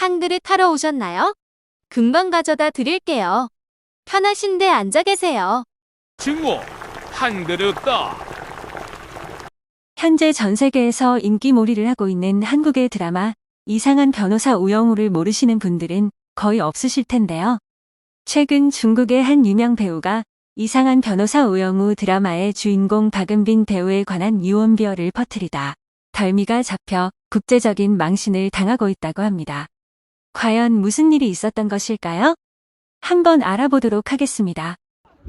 한 그릇 하러 오셨나요? 금방 가져다 드릴게요. 편하신데 앉아 계세요. 증오 한 그릇 더. 현재 전 세계에서 인기몰이를 하고 있는 한국의 드라마 이상한 변호사 우영우를 모르시는 분들은 거의 없으실 텐데요. 최근 중국의 한 유명 배우가 이상한 변호사 우영우 드라마의 주인공 박은빈 배우에 관한 유언비어를 퍼뜨리다 덜미가 잡혀 국제적인 망신을 당하고 있다고 합니다. 과연 무슨 일이 있었던 것일까요? 한번 알아보도록 하겠습니다.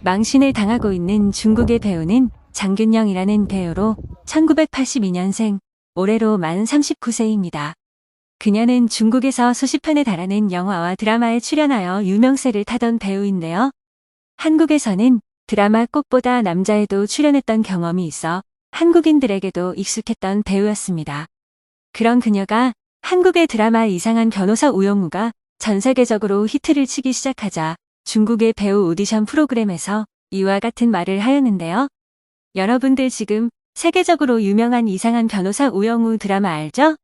망신을 당하고 있는 중국의 배우는 장균영이라는 배우로 1982년생, 올해로 만 39세입니다. 그녀는 중국에서 수십 편에 달하는 영화와 드라마에 출연하여 유명세를 타던 배우인데요. 한국에서는 드라마 꽃보다 남자에도 출연했던 경험이 있어 한국인들에게도 익숙했던 배우였습니다. 그런 그녀가 한국의 드라마 이상한 변호사 우영우가 전 세계적으로 히트를 치기 시작하자 중국의 배우 오디션 프로그램에서 이와 같은 말을 하였는데요. 여러분들 지금 세계적으로 유명한 이상한 변호사 우영우 드라마 알죠?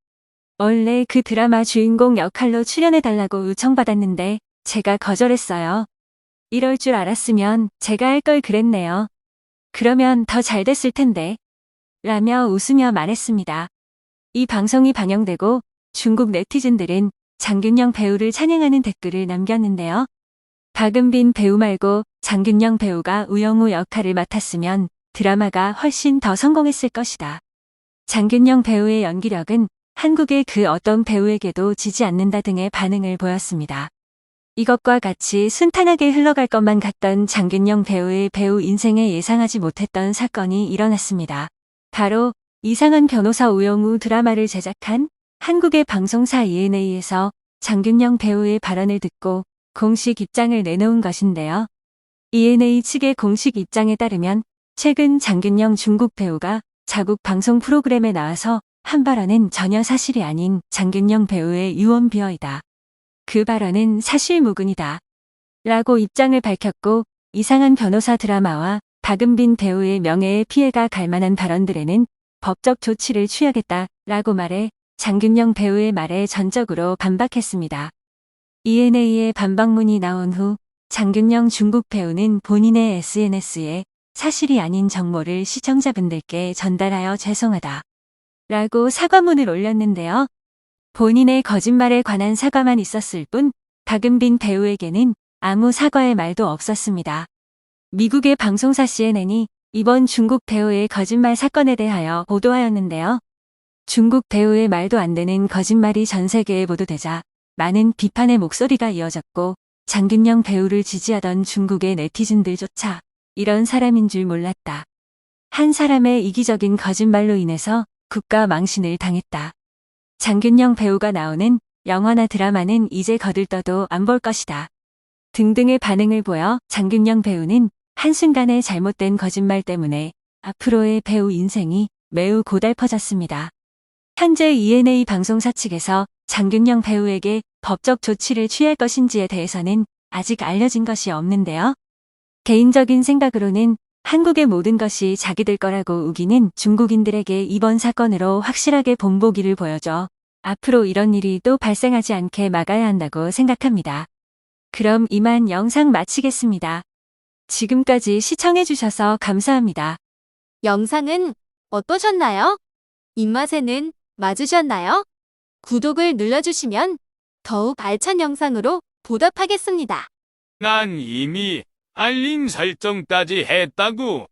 원래 그 드라마 주인공 역할로 출연해달라고 요청받았는데 제가 거절했어요. 이럴 줄 알았으면 제가 할 걸 그랬네요. 그러면 더 잘 됐을 텐데. 라며 웃으며 말했습니다. 이 방송이 방영되고 중국 네티즌들은 장균영 배우를 찬양하는 댓글을 남겼는데요. 박은빈 배우 말고 장균영 배우가 우영우 역할을 맡았으면 드라마가 훨씬 더 성공했을 것이다. 장균영 배우의 연기력은 한국의 그 어떤 배우에게도 지지 않는다 등의 반응을 보였습니다. 이것과 같이 순탄하게 흘러갈 것만 같던 장균영 배우의 배우 인생에 예상하지 못했던 사건이 일어났습니다. 바로 이상한 변호사 우영우 드라마를 제작한 한국의 방송사 ENA에서 장균영 배우의 발언을 듣고 공식 입장을 내놓은 것인데요. ENA 측의 공식 입장에 따르면 최근 장균영 중국 배우가 자국 방송 프로그램에 나와서 한 발언은 전혀 사실이 아닌 장균영 배우의 유언비어이다. 그 발언은 사실무근이다. 라고 입장을 밝혔고 이상한 변호사 드라마와 박은빈 배우의 명예에 피해가 갈 만한 발언들에는 법적 조치를 취하겠다 라고 말해 장균영 배우의 말에 전적으로 반박했습니다. ENA의 반박문이 나온 후 장균영 중국 배우는 본인의 SNS에 사실이 아닌 정보를 시청자분들께 전달하여 죄송하다. 라고 사과문을 올렸는데요. 본인의 거짓말에 관한 사과만 있었을 뿐 박은빈 배우에게는 아무 사과의 말도 없었습니다. 미국의 방송사 CNN이 이번 중국 배우의 거짓말 사건에 대하여 보도하였는데요. 중국 배우의 말도 안 되는 거짓말이 전 세계에 보도되자 많은 비판의 목소리가 이어졌고 장균영 배우를 지지하던 중국의 네티즌들조차 이런 사람인 줄 몰랐다. 한 사람의 이기적인 거짓말로 인해서 국가 망신을 당했다. 장균영 배우가 나오는 영화나 드라마는 이제 거들떠도 안 볼 것이다. 등등의 반응을 보여 장균영 배우는 한순간의 잘못된 거짓말 때문에 앞으로의 배우 인생이 매우 고달퍼졌습니다. 현재 ENA 방송사 측에서 장균영 배우에게 법적 조치를 취할 것인지에 대해서는 아직 알려진 것이 없는데요. 개인적인 생각으로는 한국의 모든 것이 자기들 거라고 우기는 중국인들에게 이번 사건으로 확실하게 본보기를 보여줘 앞으로 이런 일이 또 발생하지 않게 막아야 한다고 생각합니다. 그럼 이만 영상 마치겠습니다. 지금까지 시청해주셔서 감사합니다. 영상은 어떠셨나요? 입맛에는 맞으셨나요? 구독을 눌러주시면 더욱 알찬 영상으로 보답하겠습니다. 난 이미 알림 설정까지 했다고.